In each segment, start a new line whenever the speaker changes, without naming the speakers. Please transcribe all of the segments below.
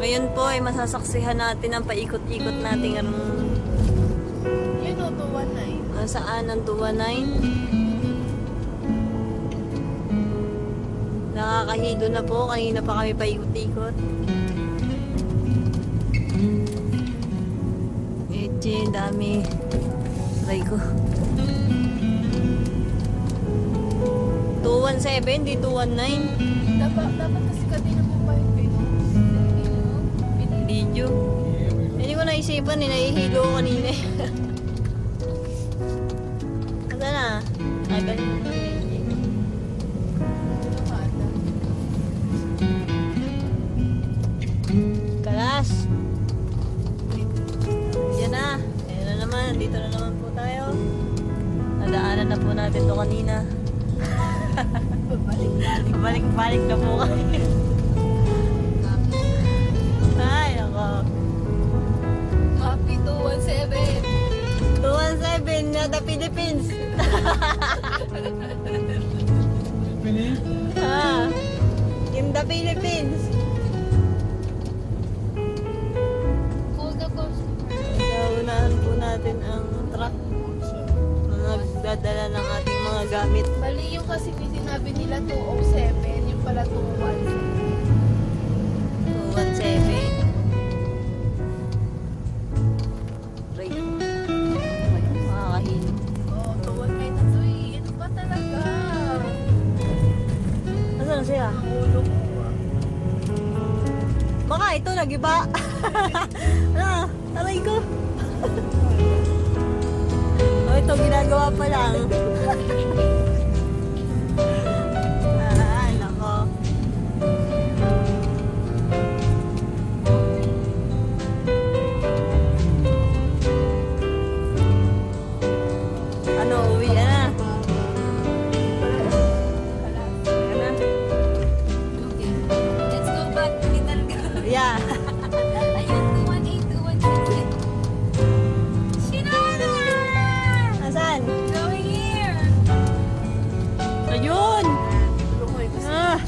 Ngayon po ay masasaksihan natin ang paikot-ikot nating ang
Yun o, 219.
ang saan ang 219. Nakakahilo na po. Kanina pa kami paikot-ikot. Eche, dami. Try ko. 217, di 219.
Dapat, dapat kasi kanina po pa pinost.
Video. Hindi ko naisipan eh, nahihilo ko kanina eh. Na? Ay, ganun na. Kalas! Yan na. Na naman. Dito na naman po tayo. Nadaanan na po natin to kanina. Balik-balik na po kami.
217
na the Philippines. ah, in the Philippines.
Call the customer.
Naunahan po natin ang truck na nagdadala ng ating mga gamit.
Mali yung kasi sinabi nila 207, Na
siya? Baka ito, nagiba. ah, aray ko. oh, ito, ginagawa pa lang. Ayun! Ah!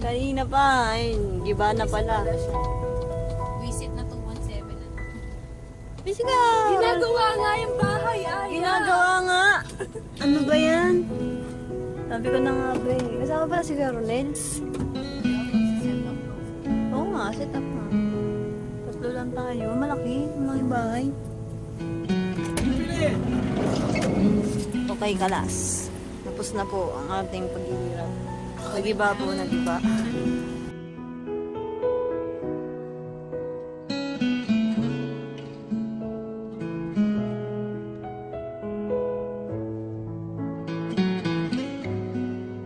Kanina pa, ay, giba na pala.
Visit na 217 na.
Bisa ka!
Ginagawa nga yung bahay, ay.
Ginagawa nga! Ano ba yan? Sabi ko na nga ba eh. Kasama pala si Caronel. Oo nga, set up nga. Tatlo lang tayo. Malaki, malaki bahay. Okay, kalas. Tapos na po ang ating paghihirap. Nagiba po, nagiba.